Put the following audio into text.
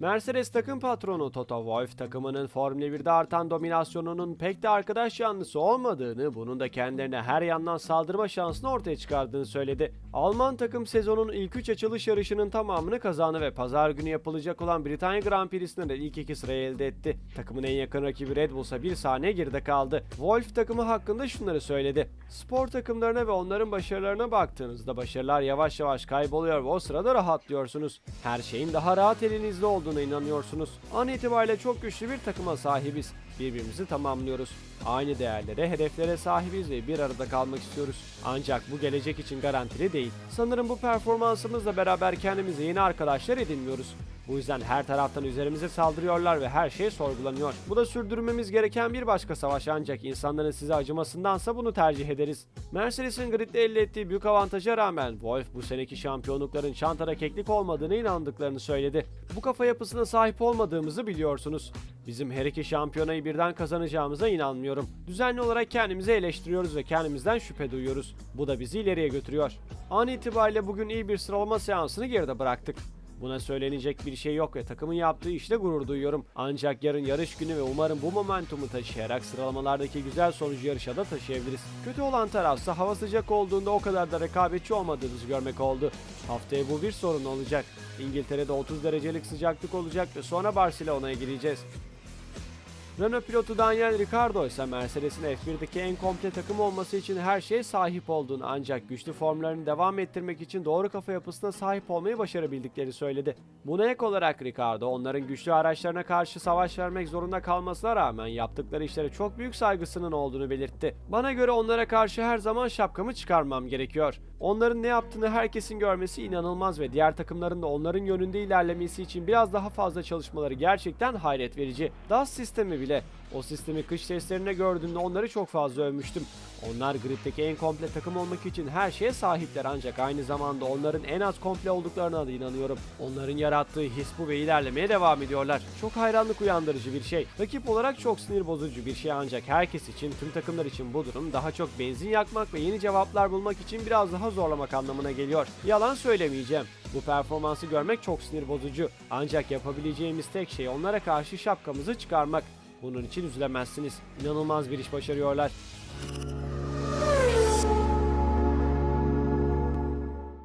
Mercedes takım patronu Toto Wolff takımının Formula 1'de artan dominasyonunun pek de arkadaş yanlısı olmadığını, bunun da kendilerine her yandan saldırma şansını ortaya çıkardığını söyledi. Alman takım sezonun ilk 3 açılış yarışının tamamını kazandı ve pazar günü yapılacak olan Britanya Grand Prix'sinde de ilk iki sırayı elde etti. Takımın en yakın rakibi Red Bull'sa bir saniye geride kaldı. Wolff takımı hakkında şunları söyledi. Spor takımlarına ve onların başarılarına baktığınızda başarılar yavaş yavaş kayboluyor ve o sırada rahatlıyorsunuz. Her şeyin daha rahat elinizde olduğuna inanıyorsunuz. An itibariyle çok güçlü bir takıma sahibiz. Birbirimizi tamamlıyoruz. Aynı değerlere, hedeflere sahibiz ve bir arada kalmak istiyoruz. Ancak bu gelecek için garantili değil. Sanırım bu performansımızla beraber kendimize yeni arkadaşlar edinmiyoruz. Bu yüzden her taraftan üzerimize saldırıyorlar ve her şey sorgulanıyor. Bu da sürdürmemiz gereken bir başka savaş ancak insanların size acımasındansa bunu tercih ederiz. Mercedes'in gridde elde ettiği büyük avantaja rağmen Wolf bu seneki şampiyonlukların çantada keklik olmadığını inandıklarını söyledi. Bu kafa yapısına sahip olmadığımızı biliyorsunuz. Bizim her iki şampiyonayı birden kazanacağımıza inanmıyorum. Düzenli olarak kendimizi eleştiriyoruz ve kendimizden şüphe duyuyoruz. Bu da bizi ileriye götürüyor. An itibariyle bugün iyi bir sıralama seansını geride bıraktık. Buna söylenecek bir şey yok ve takımın yaptığı işle gurur duyuyorum. Ancak yarın yarış günü ve umarım bu momentumu taşıyarak sıralamalardaki güzel sonucu yarışa da taşıyabiliriz. Kötü olan tarafsa hava sıcak olduğunda o kadar da rekabetçi olmadığımızı görmek oldu. Haftaya bu bir sorun olacak. İngiltere'de 30 derecelik sıcaklık olacak ve sonra Barcelona'ya gireceğiz. Renault pilotu Daniel Ricciardo ise Mercedes'in F1'deki en komple takım olması için her şeye sahip olduğunu ancak güçlü formlarını devam ettirmek için doğru kafa yapısına sahip olmayı başarabildiklerini söyledi. Buna ek olarak Ricciardo onların güçlü araçlarına karşı savaş vermek zorunda kalmasına rağmen yaptıkları işlere çok büyük saygısının olduğunu belirtti. Bana göre onlara karşı her zaman şapkamı çıkarmam gerekiyor. Onların ne yaptığını herkesin görmesi inanılmaz ve diğer takımların da onların yönünde ilerlemesi için biraz daha fazla çalışmaları gerçekten hayret verici. DAS sistemi bile. O sistemi kış testlerinde gördüğümde onları çok fazla övmüştüm. Onlar griddeki en komple takım olmak için her şeye sahipler ancak aynı zamanda onların en az komple olduklarına da inanıyorum. Onların yarattığı his bu ve ilerlemeye devam ediyorlar. Çok hayranlık uyandırıcı bir şey. Rakip olarak çok sinir bozucu bir şey ancak herkes için, tüm takımlar için bu durum daha çok benzin yakmak ve yeni cevaplar bulmak için biraz daha zorlamak anlamına geliyor. Yalan söylemeyeceğim. Bu performansı görmek çok sinir bozucu. Ancak yapabileceğimiz tek şey onlara karşı şapkamızı çıkarmak. Bunun için üzülemezsiniz. İnanılmaz bir iş başarıyorlar.